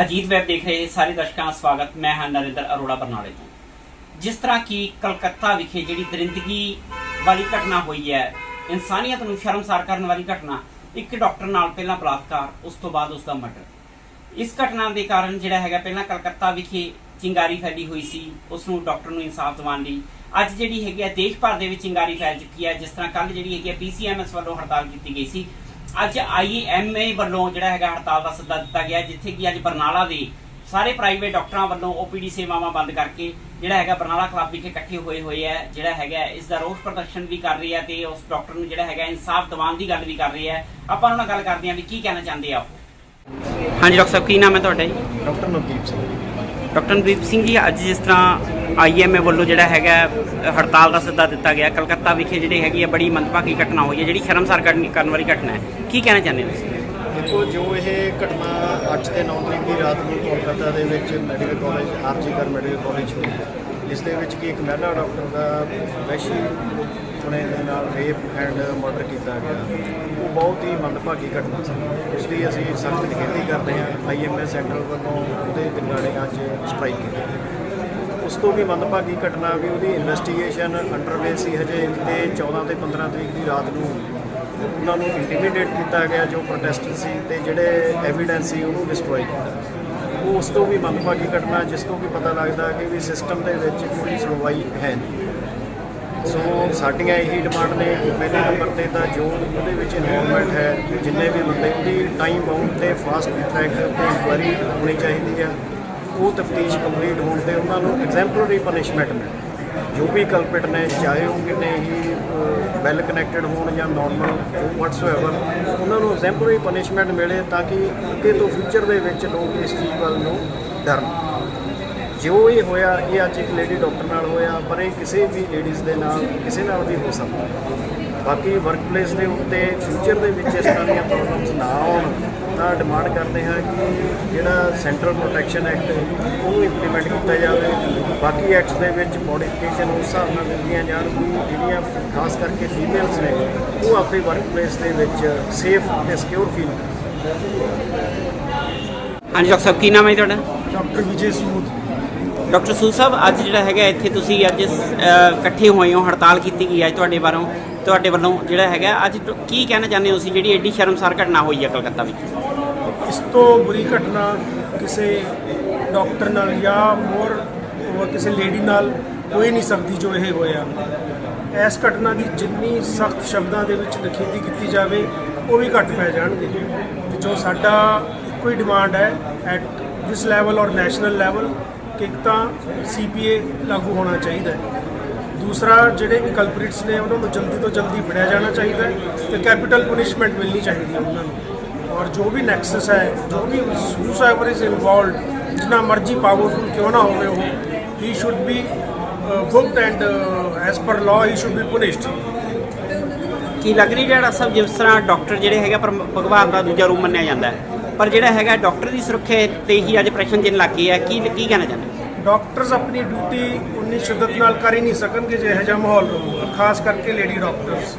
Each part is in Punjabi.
ਅਜੀਤ ਵੈਬ ਦੇਖ ਰਹੇ ਸਾਰੇ ਦਰਸ਼ਕਾਂ ਦਾ ਸਵਾਗਤ। ਮੈਂ ਹਾਂ ਨਰਿੰਦਰ ਅਰੋੜਾ ਬਰਨਾਲੇ ਤੋਂ। ਜਿਸ ਤਰ੍ਹਾਂ ਕਿ ਕਲਕੱਤਾ ਵਿਖੇ ਜਿਹੜੀ ਦਰਿੰਦਗੀ ਵਾਲੀ ਘਟਨਾ ਹੋਈ ਹੈ, ਇਨਸਾਨੀਅਤ ਨੂੰ ਸ਼ਰਮਸਾਰ ਕਰਨ ਵਾਲੀ ਘਟਨਾ, ਇੱਕ ਡਾਕਟਰ ਨਾਲ ਪਹਿਲਾਂ ਬਲਾਤਕਾਰ, ਉਸ ਤੋਂ ਬਾਅਦ ਉਸ ਦਾ ਮਰਡਰ। ਇਸ ਘਟਨਾ ਦੇ ਕਾਰਨ ਜਿਹੜਾ ਹੈਗਾ, ਪਹਿਲਾਂ ਕਲਕੱਤਾ ਵਿਖੇ ਚਿੰਗਾਰੀ ਫੈਲੀ ਹੋਈ ਸੀ, ਉਸ ਨੂੰ ਡਾਕਟਰ ਨੂੰ ਇਨਸਾਫ ਦਿਵਾਉਣ ਲਈ। ਅੱਜ ਜਿਹੜੀ ਹੈਗੀ ਹੈ, ਦੇਸ਼ ਭਰ ਦੇ ਵਿੱਚ ਚਿੰਗਾਰੀ ਫੈਲ ਚੁੱਕੀ ਹੈ। ਜਿਸ ਤਰ੍ਹਾਂ ਕੱਲ ਜਿਹੜੀ ਹੈਗੀ ਹੈ ਪੀਸੀਐਮਐਸ ਵੱਲੋਂ ਹੜਤਾਲ ਕੀਤੀ ਗਈ ਸੀ। ਅੱਜ ਆਈਐਮਏ ਵੱਲੋਂ ਜਿਹੜਾ ਹੈਗਾ ਹੜਤਾਲ ਦਾ ਸੱਦਾ ਦਿੱਤਾ ਗਿਆ ਜਿੱਥੇ ਕਿ ਅੱਜ ਬਰਨਾਲਾ ਦੇ ਸਾਰੇ ਪ੍ਰਾਈਵੇਟ ਡਾਕਟਰਾਂ ਵੱਲੋਂ ਓਪੀਡੀ ਸੇਵਾਵਾਂ ਬੰਦ ਕਰਕੇ ਜਿਹੜਾ ਹੈਗਾ ਬਰਨਾਲਾ ਕਲੱਬ ਵਿਖੇ ਇਕੱਠੇ ਹੋਏ ਹੋਏ ਹੈ ਜਿਹੜਾ ਹੈਗਾ ਇਸ ਦਾ ਰੋਸ ਪ੍ਰਦਰਸ਼ਨ ਵੀ ਕਰ ਰਹੀ ਹੈ ਤੇ ਉਸ ਡਾਕਟਰ ਨੂੰ ਜਿਹੜਾ ਹੈਗਾ ਇਨਸਾਫ ਦਿਵਾਉਣ ਦੀ ਗੱਲ ਵੀ ਕਰ ਰਹੀ ਹੈ। ਆਪਾਂ ਉਹਨਾਂ ਨਾਲ ਗੱਲ ਕਰਦੇ ਹਾਂ ਵੀ ਕੀ ਕਹਿਣਾ ਚਾਹੁੰਦੇ ਆ ਉਹ। ਹਾਂਜੀ ਡਾਕਟਰ ਸਾਹਿਬ ਕੀ ਨਾਮ ਹੈ ਤੁਹਾਡਾ ਜੀ? ਡਾਕਟਰ ਨਵਦੀਪ ਸਿੰਘ। ਡਾਕਟਰ ਨਵਦੀਪ ਸਿੰਘ ਜੀ ਅੱਜ ਜਿਸ ਤਰ੍ਹਾਂ ਆਈਐਮਏ ਵੱਲੋਂ ਜਿਹੜਾ ਹੈਗਾ ਹੜਤਾਲ ਦਾ ਸੱਦਾ ਦਿੱਤਾ ਗਿਆ। ਕਲਕੱਤਾ ਵਿਖੇ ਜਿਹੜੀ ਹੈਗੀ ਹੈ ਬੜੀ ਮੰਦਭਾਗੀ ਘਟਨਾ ਹੋਈ ਹੈ, ਜਿਹੜੀ ਸ਼ਰਮਸਾਰ ਕਰਨ ਵਾਲੀ ਘਟਨਾ ਹੈ। ਕੀ ਕਹਿਣਾ ਚਾਹੁੰਦੇ ਹੋ ਤੁਸੀਂ? ਦੇਖੋ, ਜੋ ਇਹ ਘਟਨਾ 8 ਤੇ 9 ਤਰੀਕ ਦੀ ਰਾਤ ਨੂੰ ਕੋਲਕਾਤਾ ਦੇ ਵਿੱਚ medical college RG Kar medical college ਹੋਈ ਜਿਸ ਦੇ ਵਿੱਚ ਕਿ ਇੱਕ ਮਹਿਲਾ ਡਾਕਟਰ ਦਾ ਵੈਸ਼ੀ ਪੁਣੇ ਦੇ ਨਾਲ ਰੇਪ ਐਂਡ ਮਰਡਰ ਕੀਤਾ ਗਿਆ। ਉਹ ਬਹੁਤ ਹੀ ਮੰਦਭਾਗੀ ਘਟਨਾ ਸੀ। ਇਸ ਲਈ ਅਸੀਂ ਸਖਤ ਨਿਖੇਧੀ ਕਰਦੇ ਹਾਂ। ਆਈਐਮਏ ਸੈਂਟਰ ਵੱਲੋਂ ਉਹਦੇ ਦਿਨਾੜੇ ਅੱਜ ਸਟ੍ਰਾਈਕ ਕੀਤੀ। ਉਸ ਤੋਂ ਵੀ ਮੰਦਭਾਗੀ ਘਟਨਾ ਵੀ ਉਹਦੀ ਇਨਵੈਸਟੀਗੇਸ਼ਨ ਅੰਡਰਵੇ ਸੀ ਹਜੇ ਤੇ 14 ਤੇ 15 ਤਰੀਕ ਦੀ ਰਾਤ ਨੂੰ ਉਹਨਾਂ ਨੂੰ ਇੰਟੀਮੀਡੇਟ ਕੀਤਾ ਗਿਆ, ਜੋ ਪ੍ਰੋਟੈਸਟਰ ਸੀ ਤੇ ਜਿਹੜੇ ਐਵੀਡੈਂਸ ਸੀ ਉਹਨੂੰ ਡਿਸਟਰੋਏ ਕੀਤਾ। ਉਹ ਉਸ ਤੋਂ ਵੀ ਮੰਦਭਾਗੀ ਘਟਨਾ, ਜਿਸ ਤੋਂ ਵੀ ਪਤਾ ਲੱਗਦਾ ਕਿ ਵੀ ਸਿਸਟਮ ਦੇ ਵਿੱਚ ਕੋਈ ਸੁਣਵਾਈ ਹੈ ਨਹੀਂ। ਸੋ ਸਾਡੀਆਂ ਇਹੀ ਡਿਮਾਂਡ ਨੇ। ਕਿ ਪਹਿਲੇ ਨੰਬਰ ਤੇ ਤਾਂ ਜੋ ਉਹਦੇ ਵਿੱਚ ਇਨਵੋਲਵਮੈਂਟ ਹੈ, ਜਿੰਨੇ ਵੀ ਬੰਦੇ ਦੀ ਟਾਈਮ ਬਾਉਂਡ ਤੇ ਫਾਸਟ ਟਰੈਕ ਤੇ ਇਨਕੁਆਇਰੀ ਹੋਣੀ ਚਾਹੀਦੀ ਹੈ। ਉਹ ਤਫਤੀਸ਼ ਕੰਪਲੀਟ ਹੋਣ ਤੇ ਉਹਨਾਂ ਨੂੰ ਐਗਜ਼ੈਂਪਲਰੀ ਪਨਿਸ਼ਮੈਂਟ ਮਿਲੇ। ਜੋ ਵੀ ਕਲਪਿਟ ਨੇ, ਚਾਹੇ ਉਹ ਕਿੰਨੇ ਹੀ ਵੈਲ ਕਨੈਕਟਡ ਹੋਣ ਜਾਂ ਨਾਰਮਲ ਵਟਸਐਵਰ ਉਹਨਾਂ ਨੂੰ ਐਗਜ਼ੈਂਪਲਰੀ ਪਨਿਸ਼ਮੈਂਟ ਮਿਲੇ ਤਾਂ ਕਿ ਅੱਗੇ ਤੋਂ ਫਿਊਚਰ ਦੇ ਵਿੱਚ ਲੋਕ ਇਸ ਚੀਜ਼ ਵੱਲ ਨੂੰ ਡਰਨ। ਜੋ ਇਹ ਹੋਇਆ, ਇਹ ਅੱਜ ਇੱਕ ਲੇਡੀ ਡਾਕਟਰ ਨਾਲ ਹੋਇਆ, ਪਰ ਇਹ ਕਿਸੇ ਵੀ ਲੇਡੀਜ਼ ਦੇ ਨਾਲ, ਕਿਸੇ ਨਾਲ ਵੀ ਹੋ ਸਕਦਾ। ਬਾਕੀ ਵਰਕਪਲੇਸ ਦੇ ਉੱਤੇ ਫਿਊਚਰ ਦੇ ਵਿੱਚ ਇਸ ਤਰ੍ਹਾਂ ਦੀਆਂ ਪ੍ਰੋਬਲਮਸ ਨਾ ਆਉਣ ਤਾਂ ਡਿਮਾਂਡ ਕਰਦੇ ਹਾਂ ਕਿ ਜਿਹੜਾ ਸੈਂਟਰਲ ਪ੍ਰੋਟੈਕਸ਼ਨ ਐਕਟ ਉਹਨੂੰ ਇੰਪਲੀਮੈਂਟ ਕੀਤਾ ਜਾਵੇ। ਬਾਕੀ ਐਕਟਸ ਦੇ ਵਿੱਚ ਮੋਡੀਫਿਕੇਸ਼ਨ ਉਸ ਹਿਸਾਬ ਨਾਲ ਦਿੱਤੀਆਂ ਜਾਣ ਕਿ ਜਿਹੜੀਆਂ ਖਾਸ ਕਰਕੇ ਫੀਮੇਲਸ ਨੇ ਉਹ ਆਪਣੀ ਵਰਕਪਲੇਸ ਦੇ ਵਿੱਚ ਸੇਫ ਤੇ ਸਿਕਿਉਰ ਫੀਲ ਹਾਂਜੀ ਡਾਕਟਰ ਸਾਹਿਬ ਕੀ ਨਾਮ ਹੈ ਜੀ ਤੁਹਾਡਾ? ਡਾਕਟਰ ਵਿਜੇ ਸੂਦ। ਡਾਕਟਰ ਸੂਦ ਸਾਹਿਬ ਅੱਜ ਜਿਹੜਾ ਹੈਗਾ ਇੱਥੇ ਤੁਸੀਂ ਅੱਜ ਇਕੱਠੇ ਹੋਏ ਹੋ ਹੜਤਾਲ ਕੀਤੀ ਗਈ ਹੈ ਤੁਹਾਡੇ ਬਾਰੇ ਤੁਹਾਡੇ ਵੱਲੋਂ ਜਿਹੜਾ ਹੈਗਾ, ਅੱਜ ਕੀ ਕਹਿਣਾ ਚਾਹੁੰਦੇ ਹੋ ਤੁਸੀਂ? ਜਿਹੜੀ ਐਡੀ ਸ਼ਰਮਸਾਰ ਘਟਨਾ ਹੋਈ ਹੈ ਕਲਕੱਤਾ ਵਿੱਚ? ਇਸ ਤੋਂ ਬੁਰੀ ਘਟਨਾ ਕਿਸੇ ਡਾਕਟਰ ਨਾਲ ਜਾਂ ਮੋਰ ਕਿਸੇ ਲੇਡੀ ਨਾਲ ਹੋ ਹੀ ਨਹੀਂ ਸਕਦੀ ਜੋ ਇਹ ਹੋਇਆ। ਇਸ ਘਟਨਾ ਦੀ ਜਿੰਨੀ ਸਖਤ ਸ਼ਬਦਾਂ ਦੇ ਵਿੱਚ ਨਖੇਦੀ ਕੀਤੀ ਜਾਵੇ, ਉਹ ਵੀ ਘੱਟ ਪੈ ਜਾਣਗੇ। ਤੇ ਜੋ ਸਾਡਾ ਇੱਕੋ ਹੀ ਡਿਮਾਂਡ ਹੈ ਐਟ ਦਿਸ ਲੈਵਲ ਔਰ ਨੈਸ਼ਨਲ ਲੈਵਲ ਕਿ ਇੱਕ ਤਾਂ ਸੀਪੀਏ ਲਾਗੂ ਹੋਣਾ ਚਾਹੀਦਾ ਹੈ। ਦੂਸਰਾ ਜਿਹੜੇ ਵੀ ਕਲਪ੍ਰਿਟਸ ਨੇ ਉਹਨਾਂ ਨੂੰ ਜਲਦੀ ਤੋਂ ਜਲਦੀ ਫੜਿਆ ਜਾਣਾ ਚਾਹੀਦਾ ਹੈ ਤੇ ਕੈਪੀਟਲ ਪੁਨਿਸ਼ਮੈਂਟ ਮਿਲਣੀ ਚਾਹੀਦੀ ਹੈ ਉਹਨਾਂ ਨੂੰ। ਔਰ ਜੋ ਵੀ ਨੈਕਸਸ ਹੈ, ਜੋ ਵੀ ਸੁਸਾਈਬਰ ਇਜ਼ ਇਨਵੋਲਡ ਜਿੰਨਾ ਮਰਜ਼ੀ ਪਾਵਰਫੁਲ ਕਿਉਂ ਨਾ ਹੋਵੇ ਉਹ ਹੀ should be booked and as per law he should be punished ਕੀ ਲੱਗ ਰਹੀ ਜਿਹੜਾ ਸਭ ਜਿਸ ਤਰ੍ਹਾਂ ਡਾਕਟਰ ਜਿਹੜੇ ਹੈਗਾ ਪਰ ਭਗਵਾਨ ਦਾ ਦੂਜਾ ਰੂਪ ਮੰਨਿਆ ਜਾਂਦਾ ਪਰ ਜਿਹੜਾ ਹੈਗਾ ਡਾਕਟਰ ਦੀ ਸੁਰੱਖਿਆ ਤੇ ਹੀ ਅੱਜ ਪ੍ਰਸ਼ਨ ਚਿੰਨ੍ਹ ਲੱਗ ਹੈ, ਕੀ ਕੀ ਕਹਿਣਾ ਚਾਹੁੰਦੇ ਡਾਕਟਰਸ ਆਪਣੀ ਡਿਊਟੀ ਉਨੀ ਸ਼ਿੱਦਤ ਨਾਲ ਕਰ ਹੀ ਨਹੀਂ ਸਕਣਗੇ, ਜੇ ਇਹੋ ਜਿਹਾ ਮਾਹੌਲ ਰਹੂਗਾ। ਖਾਸ ਕਰਕੇ ਲੇਡੀ ਡਾਕਟਰਸ।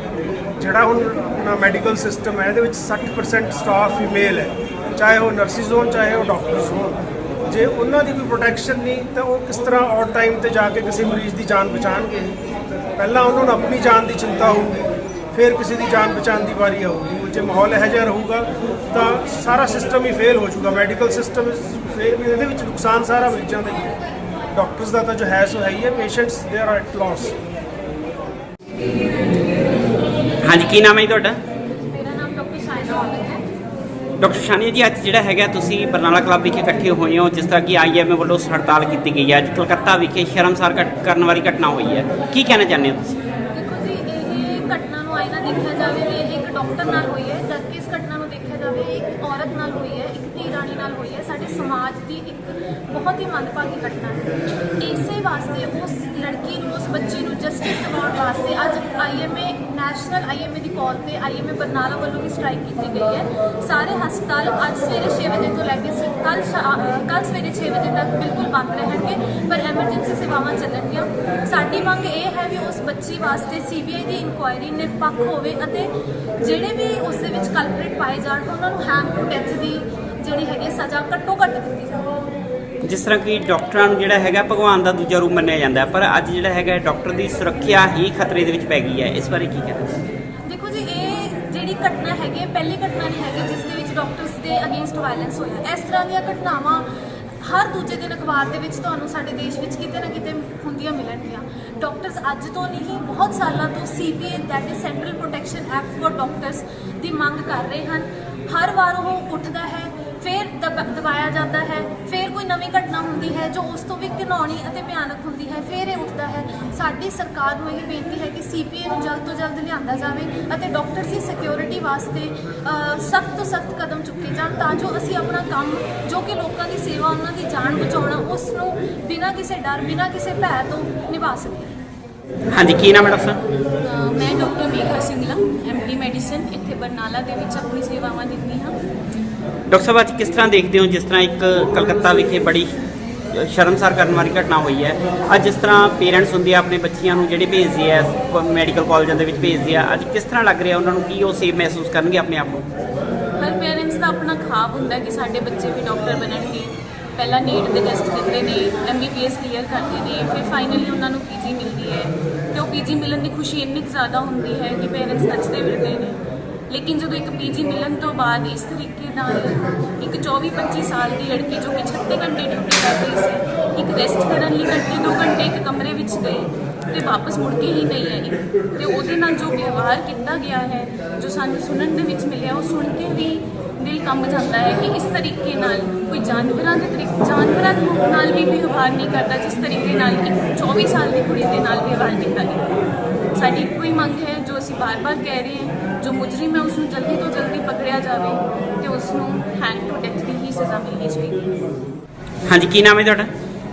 ਜਿਹੜਾ ਹੁਣ ਆਪਣਾ ਮੈਡੀਕਲ ਸਿਸਟਮ ਹੈ, ਇਹਦੇ ਵਿੱਚ 60% ਸਟਾਫ ਫੀਮੇਲ ਹੈ। ਚਾਹੇ ਉਹ ਨਰਸਿਸ ਹੋਣ, ਚਾਹੇ ਉਹ ਡਾਕਟਰਸ ਹੋਣ। ਜੇ ਉਹਨਾਂ ਦੀ ਕੋਈ ਪ੍ਰੋਟੈਕਸ਼ਨ ਨਹੀਂ, ਤਾਂ ਉਹ ਕਿਸ ਤਰ੍ਹਾਂ ਔਰ ਟਾਈਮ ਤੇ ਜਾ ਕੇ ਕਿਸੇ ਮਰੀਜ਼ ਦੀ ਜਾਨ ਬਚਾਣਗੇ ਪਹਿਲਾਂ ਉਹਨਾਂ ਨੂੰ ਆਪਣੀ ਜਾਨ ਦੀ ਚਿੰਤਾ ਹੋਊਗੀ, ਫਿਰ ਕਿਸੇ ਦੀ ਜਾਨ ਬਚਾਉਣ ਦੀ ਵਾਰੀ ਆਊਗੀ। ਜੇ ਮਾਹੌਲ ਇਹੋ ਜਿਹਾ ਰਹੂਗਾ, ਤਾਂ ਸਾਰਾ ਸਿਸਟਮ ਹੀ ਫੇਲ ਹੋ ਜਾਊਗਾ। ਮੈਡੀਕਲ ਸਿਸਟਮ ਫੇਲ ਇਹਦੇ ਵਿੱਚ ਨੁਕਸਾਨ ਸਾਰਾ ਮਰੀਜ਼ਾਂ ਦਾ ਹੀ ਹੈ। ਡਾਕਟਰਸ ਦਾ ਤਾਂ ਜੋ ਹੈ ਸੋ ਹੈ ਹੀ ਹੈ patients they are at Las ਹਾਂਜੀ ਕੀ ਨਾਮ ਹੈ ਜੀ ਤੁਹਾਡਾ? ਮੇਰਾ ਨਾਮ ਡਾਕਟਰ ਸਾਇਨਾ ਔਲਖ ਹੈ। ਡਾਕਟਰ ਸ਼ਾਨੀਆ ਜੀ ਅੱਜ ਜਿਹੜਾ ਹੈਗਾ ਤੁਸੀਂ ਬਰਨਾਲਾ ਕਲੱਬ ਵਿਖੇ ਇਕੱਠੇ ਹੋਏ ਹੋ ਜਿਸ ਤਰ੍ਹਾਂ ਕਿ ਆਈਐਮਏ ਵੱਲੋਂ ਹੜਤਾਲ ਕੀਤੀ ਗਈ ਹੈ। ਅੱਜ ਕਲਕੱਤਾ ਵਿਖੇ ਸ਼ਰਮਸਾਰ ਘਟ- ਕਰਨ ਵਾਲੀ ਘਟਨਾ ਹੋਈ ਹੈ। ਕੀ ਕਹਿਣਾ ਚਾਹੁੰਦੇ ਹੋ ਤੁਸੀਂ? ਦੇਖੋ ਜੀ ਇਹ ਘਟਨਾ ਨੂੰ ਆਇਨਾ ਦੇਖਿਆ ਜਾਵੇ ਵੀ ਇਹ ਇੱਕ ਡਾਕਟਰ ਨਾਲ ਹੋਈ ਹੈ ਜਦਕਿ ਇਸ ਘਟਨਾ ਨੂੰ ਦੇਖਿਆ ਜਾਵੇ ਇਹ ਇੱਕ ਔਰਤ ਨਾਲ ਹੋਈ ਹੈ ਇੱਕ ਧੀ ਰਾਣੀ ਨਾਲ ਹੋਈ ਹੈ, ਸਾਡੇ ਸਮਾਜ ਦੀ ਇੱਕ ਬਹੁਤ ਹੀ ਮੰਦਭਾਗੀ ਘਟਨਾ ਹੈ। ਇਸੇ ਵਾਸਤੇ ਉਸ ਲੜਕੀ ਨੂੰ, ਉਸ ਬੱਚੀ ਨੂੰ ਜਸਟਿਸ ਦਿਵਾਉਣ ਵਾਸਤੇ ਅੱਜ ਆਈਐਮਏ ਨੈਸ਼ਨਲ ਆਈਐਮਏ ਦੀ ਕਾਲ ਤੇ ਆਈਐਮਏ ਬਰਨਾਲਾ ਵੱਲੋਂ ਵੀ ਸਟ੍ਰਾਈਕ ਕੀਤੀ ਗਈ ਹੈ। ਸਾਰੇ ਹਸਪਤਾਲ ਅੱਜ ਸਵੇਰੇ 6 ਵਜੇ ਤੋਂ ਲੈ ਕੇ ਕੱਲ ਕੱਲ ਸਵੇਰੇ 6 ਵਜੇ ਤੱਕ ਬਿਲਕੁਲ ਬੰਦ ਰਹਿਣਗੇ, ਪਰ ਐਮਰਜੈਂਸੀ ਸੇਵਾਵਾਂ ਚੱਲਣਗੀਆਂ। ਸਾਡੀ ਮੰਗ ਇਹ ਹੈ ਵੀ ਉਸ ਬੱਚੀ ਵਾਸਤੇ ਸੀਬੀਆਈ ਦੀ ਇਨਕੁਆਇਰੀ ਨਿਰਪੱਖ ਹੋਵੇ ਅਤੇ ਜਿਹੜੇ ਵੀ ਉਸ ਦੇ ਵਿੱਚ ਕਲਪਰੇਟ ਪਾਏ ਜਾਣ, ਉਹਨਾਂ ਨੂੰ ਹੈਮ ਟੂ ਡੈਥ ਦੀ ਜਿਹੜੀ ਹੈਗੀ ਸਜ਼ਾ ਘੱਟੋ ਘੱਟ ਦਿੱਤੀ ਜਾਵੇ। ਜਿਸ ਤਰ੍ਹਾਂ ਕਿ ਡਾਕਟਰਾਂ ਨੂੰ ਜਿਹੜਾ ਹੈਗਾ ਭਗਵਾਨ ਦਾ ਦੂਜਾ ਰੂਪ ਮੰਨਿਆ ਜਾਂਦਾ ਪਰ ਅੱਜ ਜਿਹੜਾ ਹੈਗਾ ਡਾਕਟਰ ਦੀ ਸੁਰੱਖਿਆ ਹੀ ਖਤਰੇ ਦੇ ਵਿੱਚ ਪੈ ਗਈ ਹੈ। ਇਸ ਬਾਰੇ ਕੀ ਕਹਿਣਾ ਦੇਖੋ ਜੀ ਇਹ ਜਿਹੜੀ ਘਟਨਾ ਹੈਗੀ ਹੈ ਪਹਿਲੀ ਘਟਨਾ ਨਹੀਂ ਹੈਗੀ ਜਿਸ ਦੇ ਵਿੱਚ ਡਾਕਟਰਸ ਦੇ ਅਗੇਂਸਟ ਵਾਇਲੈਂਸ ਹੋਇਆ। ਇਸ ਤਰ੍ਹਾਂ ਦੀਆਂ ਘਟਨਾਵਾਂ ਹਰ ਦੂਜੇ ਦਿਨ ਅਖਬਾਰ ਦੇ ਵਿੱਚ ਤੁਹਾਨੂੰ ਸਾਡੇ ਦੇਸ਼ ਵਿੱਚ ਕਿਤੇ ਨਾ ਕਿਤੇ ਹੁੰਦੀਆਂ ਮਿਲਣਗੀਆਂ। ਡਾਕਟਰਸ ਅੱਜ ਤੋਂ ਨਹੀਂ ਬਹੁਤ ਸਾਲਾਂ ਤੋਂ CPA that is central protection act for doctors ਦੀ ਮੰਗ ਕਰ ਰਹੇ ਹਨ। ਹਰ ਵਾਰ ਉਹ ਉੱਠਦਾ ਹੈ ਫਿਰ ਦਬ- ਦਬਾਇਆ ਜਾਂਦਾ ਹੈ। ਫਿਰ ਕੋਈ ਨਵੀਂ ਘਟਨਾ ਹੁੰਦੀ ਹੈ ਜੋ ਉਸ ਤੋਂ ਵੀ ਘਿਨਾਉਣੀ ਅਤੇ ਭਿਆਨਕ ਹੁੰਦੀ ਹੈ। ਫਿਰ ਇਹ ਉੱਠਦਾ ਹੈ। ਸਾਡੀ ਸਰਕਾਰ ਨੂੰ ਇਹ ਬੇਨਤੀ ਹੈ ਕਿ ਸੀਪੀਏ ਨੂੰ ਜਲਦ ਤੋਂ ਜਲਦ ਲਿਆਂਦਾ ਜਾਵੇ ਅਤੇ ਡਾਕਟਰ ਦੀ ਸਿਕਿਉਰਿਟੀ ਵਾਸਤੇ ਸਖਤ ਤੋਂ ਸਖਤ ਕਦਮ ਚੁੱਕੇ ਜਾਣ ਤਾਂ ਜੋ ਅਸੀਂ ਆਪਣਾ ਕੰਮ ਜੋ ਕਿ ਲੋਕਾਂ ਦੀ ਸੇਵਾ ਉਹਨਾਂ ਦੀ ਜਾਨ ਬਚਾਉਣਾ ਉਸ ਨੂੰ ਬਿਨਾਂ ਕਿਸੇ ਡਰ ਬਿਨਾਂ ਕਿਸੇ ਭੈ ਤੋਂ ਨਿਭਾ ਸਕੀਏ। ਹਾਂਜੀ ਕੀ ਨਾਮ ਹੈ ਡਾਕਟਰ ਮੈਂ doctor Megha Singla MD medicine ਇੱਥੇ ਬਰਨਾਲਾ ਦੇ ਵਿੱਚ ਆਪਣੀ ਸੇਵਾਵਾਂ ਦਿੰਦੀ ਹਾਂ। ਡਾਕਟਰ ਸਾਹਿਬ, ਅੱਜ ਕਿਸ ਤਰ੍ਹਾਂ ਦੇਖਦੇ ਹੋ, ਜਿਸ ਤਰ੍ਹਾਂ ਇੱਕ ਕਲਕੱਤਾ ਵਿਖੇ ਬੜੀ ਸ਼ਰਮਸਾਰ ਕਰਨ ਵਾਲੀ ਘਟਨਾ ਹੋਈ ਹੈ? ਅੱਜ ਜਿਸ ਤਰ੍ਹਾਂ ਪੇਰੈਂਟਸ ਹੁੰਦੇ ਆ, ਆਪਣੇ ਬੱਚਿਆਂ ਨੂੰ ਜਿਹੜੇ ਭੇਜਦੇ ਆ ਮੈਡੀਕਲ ਕਾਲਜਾਂ ਦੇ ਵਿੱਚ ਭੇਜਦੇ ਆ, ਅੱਜ ਕਿਸ ਤਰ੍ਹਾਂ ਲੱਗ ਰਿਹਾ, ਉਹਨਾਂ ਨੂੰ ਕੀ ਉਹ ਸੇਫ ਮਹਿਸੂਸ ਕਰਨਗੇ ਆਪਣੇ ਆਪ ਨੂੰ? ਹਰ ਪੇਰੈਂਟਸ ਦਾ ਆਪਣਾ ਖਾਬ ਹੁੰਦਾ ਕਿ ਸਾਡੇ ਬੱਚੇ ਵੀ ਡਾਕਟਰ ਬਣਨਗੇ ਪਹਿਲਾਂ ਨੀਟ ਦੇ ਟੈਸਟ ਦਿੰਦੇ ਨੇ ਐਮਬੀਬੀਐਸ ਕਲੀਅਰ ਕਰਦੇ ਨੇ, ਫਿਰ ਫਾਈਨਲੀ ਉਹਨਾਂ ਨੂੰ ਪੀਜੀ ਮਿਲਦੀ ਹੈ। ਤੇ ਉਹ ਪੀਜੀ ਮਿਲਣ ਦੀ ਖੁਸ਼ੀ ਇੰਨੀ ਕੁ ਜ਼ਿਆਦਾ ਹੁੰਦੀ ਹੈ ਕਿ ਪੇਰੈਂਟਸ ਨੱਚਦੇ ਫਿਰਦੇ ਨੇ। ਲੇਕਿਨ ਜਦੋਂ ਇੱਕ ਪੀਜੀ ਮਿਲਣ ਤੋਂ ਬਾਅਦ ਇਸ ਤਰੀਕੇ ਨਾਲ ਇੱਕ 24-25 ਸਾਲ ਦੀ ਲੜਕੀ ਜੋ ਕਿ 36 ਘੰਟੇ ਡਿਊਟੀ ਕਰ ਰਹੀ ਸੀ, ਇੱਕ ਰੈਸਟ ਕਰਨ ਲਈ ਘੰਟੇ 2 ਘੰਟੇ ਇੱਕ ਕਮਰੇ ਵਿੱਚ ਗਈ ਤੇ ਵਾਪਸ ਮੁੜ ਕੇ ਹੀ ਨਹੀਂ ਆਈ। ਤੇ ਉਹਦੇ ਨਾਲ ਜੋ ਵਿਵਹਾਰ ਕੀਤਾ ਗਿਆ ਹੈ, ਜੋ ਸਾਨੂੰ ਸੁਣਨ ਦੇ ਵਿੱਚ ਮਿਲਿਆ, ਉਹ ਸੁਣ ਕੇ ਵੀ ਦਿਲ ਕੰਬ ਜਾਂਦਾ ਹੈ ਕਿ ਇਸ ਤਰੀਕੇ ਨਾਲ ਕੋਈ ਜਾਨਵਰਾਂ ਦੇ ਤਰੀਕੇ ਜਾਨਵਰਾਂ ਦੇ ਨਾਲ ਵੀ ਵਿਵਹਾਰ ਨਹੀਂ ਕਰਦਾ, ਜਿਸ ਤਰੀਕੇ ਨਾਲ ਇੱਕ 24 ਸਾਲ ਦੀ ਕੁੜੀ ਦੇ ਨਾਲ ਵਿਵਹਾਰ ਕੀਤਾ ਗਿਆ। ਸਾਡੀ ਕੋਈ ਮੰਗ ਹੈ ਜੋ ਅਸੀਂ ਬਾਰ-ਬਾਰ ਕਹਿ ਰਹੇ ਹਾਂ ਜੋ ਮੁਜਰਮ ਹੈ ਉਸ ਨੂੰ ਜਲਦੀ ਤੋਂ ਜਲਦੀ ਪਕੜਿਆ ਜਾਵੇ ਤੇ ਉਸ ਨੂੰ ਹੈਂਡ ਟੂ ਡੈਥ ਦੀ ਹੀ ਸਜ਼ਾ ਮਿਲਣੀ ਚਾਹੀਦੀ ਹੈ। ਹਾਂਜੀ ਕੀ ਨਾਮ ਹੈ ਤੁਹਾਡਾ?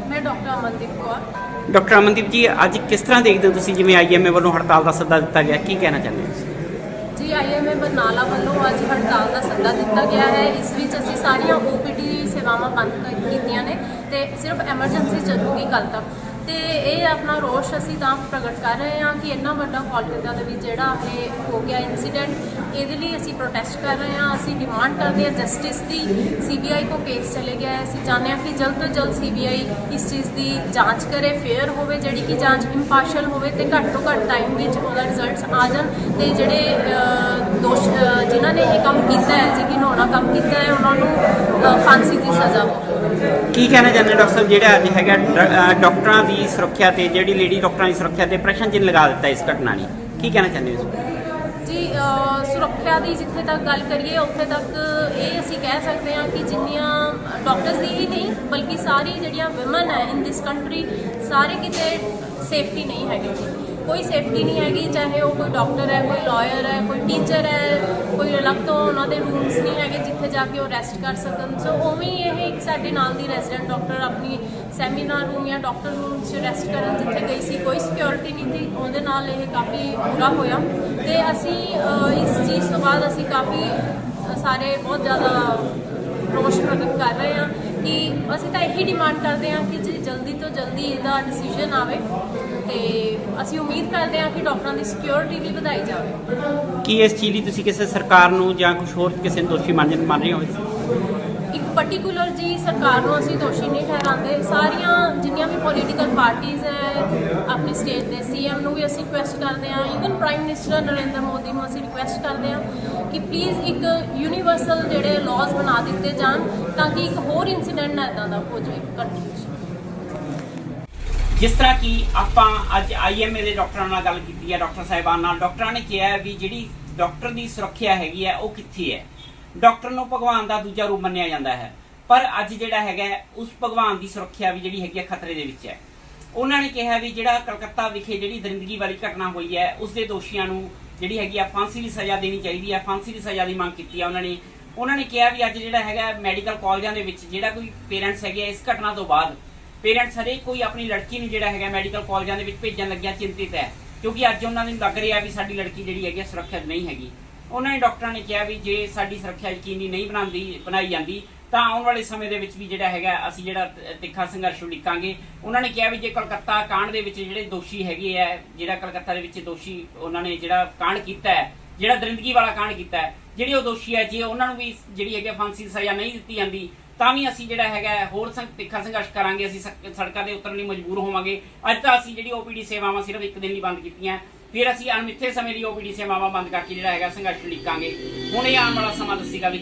ਮੈਂ ਡਾਕਟਰ ਅਮਨਦੀਪ ਕੌਰ। ਡਾਕਟਰ ਅਮਨਦੀਪ ਜੀ ਅੱਜ ਕਿਸ ਤਰ੍ਹਾਂ ਦੇਖਦੇ ਹੋ ਤੁਸੀਂ ਜਿਵੇਂ ਆਈਐਮਏ ਵੱਲੋਂ ਹੜਤਾਲ ਦਾ ਸੱਦਾ ਦਿੱਤਾ ਗਿਆ? ਕੀ ਕਹਿਣਾ ਚਾਹੁੰਦੇ ਹੋ? ਜੀ ਆਈਐਮਏ ਬਰਨਾਲਾ ਵੱਲੋਂ ਅੱਜ ਹੜਤਾਲ ਦਾ ਸੱਦਾ ਦਿੱਤਾ ਗਿਆ ਹੈ। ਇਸ ਵਿੱਚ ਅਸੀਂ ਸਾਰੀਆਂ ਓਪੀਡੀ ਸੇਵਾਵਾਂ ਬੰਦ ਕਰ- ਕੀਤੀਆਂ ਨੇ ਤੇ ਸਿਰਫ ਐਮਰਜੈਂਸੀ ਚੱਲੂਗੀ ਕੱਲ ਤੱਕ। ਤੇ ਇਹ ਆਪਣਾ ਰੋਸ਼ ਅਸੀਂ ਤਾਂ ਪ੍ਰਗਟ ਕਰ ਰਹੇ ਹਾਂ ਕਿ ਇੰਨਾ ਵੱਡਾ ਕੋਲਕਾਤਾ ਦੇ ਵਿੱਚ ਜਿਹੜਾ ਇਹ ਹੋ ਗਿਆ ਇਨਸੀਡੈਂਟ ਇਹਦੇ ਲਈ ਅਸੀਂ ਪ੍ਰੋਟੈਸਟ ਕਰ ਰਹੇ ਹਾਂ ਅਸੀਂ ਡਿਮਾਂਡ ਕਰਦੇ ਹਾਂ ਜਸਟਿਸ ਦੀ। ਸੀਬੀਆਈ ਕੋ ਕੇਸ ਚਲੇ ਗਿਆ ਹੈ। ਅਸੀਂ ਚਾਹੁੰਦੇ ਹਾਂ ਕਿ ਜਲਦ ਤੋਂ ਜਲਦ ਸੀਬੀਆਈ ਇਸ ਚੀਜ਼ ਦੀ ਜਾਂਚ ਕਰੇ ਫੇਅਰ ਹੋਵੇ ਜਿਹੜੀ ਕਿ ਜਾਂਚ ਇੰਪਾਰਸ਼ਲ ਹੋਵੇ ਤੇ ਘੱਟ ਤੋਂ ਘੱਟ ਟਾਈਮ ਵਿੱਚ ਉਹਦਾ ਰਿਜ਼ਲਟਸ ਆ ਜਾਣ ਤੇ ਜਿਹੜੇ ਦੋਸ਼ ਅਹ, ਜਿਨ੍ਹਾਂ ਨੇ ਇਹ ਕੰਮ ਕੀਤਾ ਹੈ ਜੀ ਘਿਨੌਣਾ ਕੰਮ ਕੀਤਾ ਹੈ ਉਹਨਾਂ ਨੂੰ ਫਾਂਸੀ ਦੀ ਸਜ਼ਾ ਹੋਵੇ। ਕੀ ਕਹਿਣਾ ਚਾਹੁੰਦੇ ਡਾਕਟਰ ਸਾਹਿਬ? ਜਿਹੜਾ ਅੱਜ ਹੈਗਾ ਡ- ਅਹ ਡਾਕਟਰਾਂ ਦੀ ਸੁਰੱਖਿਆ ਤੇ ਜਿਹੜੀ ਲੇਡੀ ਡਾਕਟਰਾਂ ਦੀ ਸੁਰੱਖਿਆ ਤੇ ਪ੍ਰਸ਼ਨ ਚਿੰਨ੍ਹ ਲਗਾ ਦਿੱਤਾ ਇਸ ਘਟਨਾ ਨੇ। ਕੀ ਕਹਿਣਾ ਚਾਹੁੰਦੇ ਹੋ ਇਸ ਬਾਰੇ? ਜੀ ਅਹ, ਸੁਰੱਖਿਆ ਦੀ ਜਿੱਥੇ ਤੱਕ ਗੱਲ ਕਰੀਏ ਉੱਥੇ ਤੱਕ ਇਹ ਅਸੀਂ ਕਹਿ ਸਕਦੇ ਹਾਂ ਕਿ ਜਿੰਨੀਆਂ ਡਾਕਟਰਸ ਦੀ ਹੀ ਨਹੀਂ ਬਲਕਿ ਸਾਰੀ ਜਿਹੜੀਆਂ ਔਮਨ ਹੈ ਇਨ ਦਿਸ ਕੰਟਰੀ ਸਾਰੇ ਕਿਤੇ ਸੇਫਟੀ ਨਹੀਂ ਹੈਗੀ। ਕੋਈ ਸੇਫਟੀ ਨਹੀਂ ਹੈਗੀ, ਚਾਹੇ ਉਹ ਕੋਈ ਡਾਕਟਰ ਹੈ, ਕੋਈ ਲਾਇਰ ਹੈ, ਕੋਈ ਟੀਚਰ ਹੈ, ਕੋਈ ਅਲੱਗ ਤੋਂ ਉਹਨਾਂ ਦੇ ਰੂਮਸ ਨਹੀਂ ਹੈਗੇ ਜਿੱਥੇ ਜਾ ਕੇ ਉਹ ਰੈਸਟ ਕਰ ਸਕਣ। ਸੋ ਉਵੇਂ ਹੀ ਇਹ ਇੱਕ ਸਾਡੇ ਨਾਲ ਦੀ ਰੈਜ਼ੀਡੈਂਟ ਡਾਕਟਰ ਆਪਣੀ ਸੈਮੀਨਾਰ ਰੂਮ ਜਾਂ ਡਾਕਟਰ ਰੂਮ 'ਚ ਰੈਸਟ ਕਰਨ ਜਿੱਥੇ ਗਈ ਸੀ, ਕੋਈ ਸਿਕਿਉਰਿਟੀ ਨਹੀਂ ਸੀ। ਉਹਦੇ ਨਾਲ ਇਹ ਕਾਫੀ ਬੁਰਾ ਹੋਇਆ। ਤੇ ਅਸੀਂ ਇਸ ਚੀਜ਼ ਤੋਂ ਬਾਅਦ ਅਸੀਂ ਕਾਫੀ ਸਾਰੇ ਬਹੁਤ ਜ਼ਿਆਦਾ ਰੋਸ਼ ਪ੍ਰਗਟ ਕਰ ਰਹੇ ਹਾਂ। ਕਿ ਅਸੀਂ ਤਾਂ ਇਹੀ ਡਿਮਾਂਡ ਕਰਦੇ ਹਾਂ ਕਿ ਜੀ ਜਲਦੀ ਤੋਂ ਜਲਦੀ ਇਹਦਾ ਡਿਸੀਜਨ ਆਵੇ ਤੇ ਅਸੀਂ ਉਮੀਦ ਕਰਦੇ ਹਾਂ ਕਿ ਡਾਕਟਰਾਂ ਦੀ ਸਿਕਿਉਰਿਟੀ ਵੀ ਵਧਾਈ ਜਾਵੇ। ਕੀ ਇਸ ਚੀਜ਼ ਲਈ ਤੁਸੀਂ ਕਿਸੇ ਸਰਕਾਰ ਨੂੰ ਜਾਂ ਕੁਝ ਹੋਰ ਕਿਸੇ ਨੂੰ ਦੋਸ਼ੀ ਮੰਨ ਮੰਨ ਰਹੇ ਹੋ? ਇੱਕ ਪਾਰਟਿਕੂਲਰ ਜੀ ਸਰਕਾਰ ਨੂੰ ਅਸੀਂ ਦੋਸ਼ੀ ਨਹੀਂ ਠਹਿਰਾਉਂਦੇ। ਸਾਰੀਆਂ ਜਿੰਨੀਆਂ ਵੀ ਪੋਲੀਟੀਕਲ ਪਾਰਟੀਆਂ ਹੈ, ਆਪਣੇ ਸਟੇਟ ਦੇ ਸੀਐਮ ਨੂੰ ਵੀ ਅਸੀਂ ਰਿਕੁਐਸਟ ਕਰਦੇ ਹਾਂ। Even prime minister Narendra Modi ਨੂੰ ਅਸੀਂ ਰਿਕੁਐਸਟ ਕਰਦੇ ਹਾਂ ਕਿ ਪਲੀਜ਼ ਇੱਕ ਯੂਨੀਵਰਸਲ ਜਿਹੜੇ ਲਾਜ਼ ਬਣਾ ਦਿੱਤੇ ਜਾਣ ਤਾਂ ਕਿ ਇੱਕ ਹੋਰ ਇਨਸੀਡੈਂਟ ਨਾ ਇਦਾਂ ਦਾ ਹੋ ਜਾਵੇ ਕੰਟਰੀ 'ਚ ਜਿਸ ਤਰ੍ਹਾਂ ਕਿ ਆਪਾਂ ਅੱਜ ਆਈਐਮਏ ਦੇ ਡਾਕਟਰਾਂ ਨਾਲ ਗੱਲ ਕੀਤੀ ਹੈ ਡਾਕਟਰ ਸਾਹਿਬਾਨ ਨਾਲ। ਡਾਕਟਰਾਂ ਨੇ ਕਿਹਾ ਵੀ ਜਿਹੜੀ ਡਾਕਟਰ ਦੀ ਸੁਰੱਖਿਆ ਹੈਗੀ ਹੈ, ਉਹ ਕਿੱਥੇ ਹੈ? ਡਾਕਟਰ ਨੂੰ ਭਗਵਾਨ ਦਾ ਦੂਜਾ ਰੂਪ ਮੰਨਿਆ ਜਾਂਦਾ ਹੈ। ਪਰ ਅੱਜ ਜਿਹੜਾ ਹੈਗਾ ਉਸ ਭਗਵਾਨ ਦੀ ਸੁਰੱਖਿਆ ਵੀ ਜਿਹੜੀ ਹੈਗੀ ਹੈ ਖਤਰੇ ਦੇ ਵਿੱਚ ਹੈ। ਉਹਨਾਂ ਨੇ ਕਿਹਾ ਵੀ ਜਿਹੜਾ ਕਲਕੱਤਾ ਵਿਖੇ ਜਿਹੜੀ ਦਰਿੰਦਗੀ ਵਾਲੀ ਘਟਨਾ ਹੋਈ ਹੈ ਉਸ ਦੇ ਦੋਸ਼ੀਆਂ ਨੂੰ ਜਿਹੜੀ ਹੈਗੀ ਆ ਫਾਂਸੀ ਦੀ ਸਜ਼ਾ ਦੇਣੀ ਚਾਹੀਦੀ ਹੈ। ਫਾਂਸੀ ਦੀ ਸਜ਼ਾ ਦੀ ਮੰਗ ਕੀਤੀ ਹੈ ਉਹਨਾਂ ਨੇ। ਉਹਨਾਂ ਨੇ ਕਿਹਾ ਵੀ ਅੱਜ ਜਿਹੜਾ ਹੈਗਾ ਮੈਡੀਕਲ ਕਾਲਜਾਂ ਦੇ ਵਿੱਚ ਜਿਹੜਾ ਕੋਈ ਪੇਰੈਂਟਸ ਹੈਗੇ ਆ, ਇਸ ਘਟਨਾ ਤੋਂ ਬਾਅਦ ਪੇਰੈਂਟਸ ਹਰੇਕ ਕੋਈ ਆਪਣੀ ਲੜਕੀ ਨੂੰ ਜਿਹੜਾ ਹੈਗਾ ਮੈਡੀਕਲ ਕਾਲਜਾਂ ਦੇ ਵਿੱਚ ਭੇਜਣ ਲੱਗਿਆ ਚਿੰਤਿਤ ਹੈ। ਕਿਉਂਕਿ ਅੱਜ ਉਹਨਾਂ ਨੂੰ ਲੱਗ ਰਿਹਾ ਵੀ ਸਾਡੀ ਲੜਕੀ ਜਿਹੜੀ ਹੈਗੀ ਆ ਸੁਰੱਖਿਅਤ ਨਹੀਂ ਹੈਗੀ। ਉਹਨਾਂ ਨੇ ਡਾਕਟਰਾਂ ਨੇ ਕਿਹਾ ਵੀ ਜੇ ਸਾਡੀ ਸੁਰੱਖਿਆ ਯਕੀਨੀ ਨਹੀਂ ਬਣਾਉਂਦੀ, ਬਣਾਈ ਜਾਂਦੀ, ਤਾਂ ਆਉਣ ਵਾਲੇ ਸਮੇਂ ਦੇ ਵਿੱਚ ਵੀ ਜਿਹੜਾ ਹੈਗਾ, ਅਸੀਂ ਜਿਹੜਾ ਤਿੱਖਾ ਸੰਘਰਸ਼ ਉਲੀਕਾਂਗੇ ਉਹਨਾਂ ਨੇ ਕਿਹਾ ਵੀ ਜੇ ਕਲਕੱਤਾ ਕਾਂਡ ਦੇ ਵਿੱਚ ਜਿਹੜੇ ਦੋਸ਼ੀ ਹੈਗੇ ਆ, ਜਿਹੜਾ ਕਲਕੱਤਾ ਦੇ ਵਿੱਚ ਦੋਸ਼ੀ ਉਹਨਾਂ ਨੇ ਜਿਹੜਾ ਕਾਂਡ ਕੀਤਾ ਹੈ, ਜਿਹੜਾ ਦਰਿੰਦਗੀ ਵਾਲਾ ਕਾਂਡ ਕੀਤਾ ਹੈ, ਜਿਹੜੀ ਉਹ ਦੋਸ਼ੀ ਹੈ, ਜੇ ਉਹਨਾਂ ਨੂੰ ਵੀ ਜਿਹੜੀ ਹੈਗੀ ਫਾਂਸੀ ਦੀ ਸਜ਼ਾ ਨਹੀਂ ਦਿੱਤੀ ਜਾਂਦੀ, ਤਾਂ ਵੀ ਅਸੀਂ ਜਿਹੜਾ ਹੈਗਾ, ਹੋਰ ਤਿੱਖਾ ਸੰਘਰਸ਼ ਕਰਾਂਗੇ, ਅਸੀਂ ਸੜਕਾਂ ਦੇ ਉਤਰਨ ਲਈ ਮਜਬੂਰ ਹੋਵਾਂਗੇ। ਅੱਜ ਤਾਂ ਅਸੀਂ ਜਿਹੜੀ ਓਪੀਡੀ ਸੇਵਾਵਾਂ ਸਿਰਫ ਇੱਕ ਦਿਨ ਹੀ ਬੰਦ ਕੀਤੀਆਂ। ਫਿਰ ਅਸੀਂ ਅਣਮਿੱਥੇ ਸਮੇਂ ਲਈ ਓਪੀਡੀ ਸੇਵਾਵਾਂ ਬੰਦ ਕਰਕੇ ਜਿਹੜਾ ਹੈਗਾ ਸੰਘਰਸ਼ ਲਿਖਾਂਗੇ ਹੁਣ ਇਹ ਆਉਣ ਵਾਲਾ ਸਮਾਂ ਦੱਸੇਗਾ ਵੀ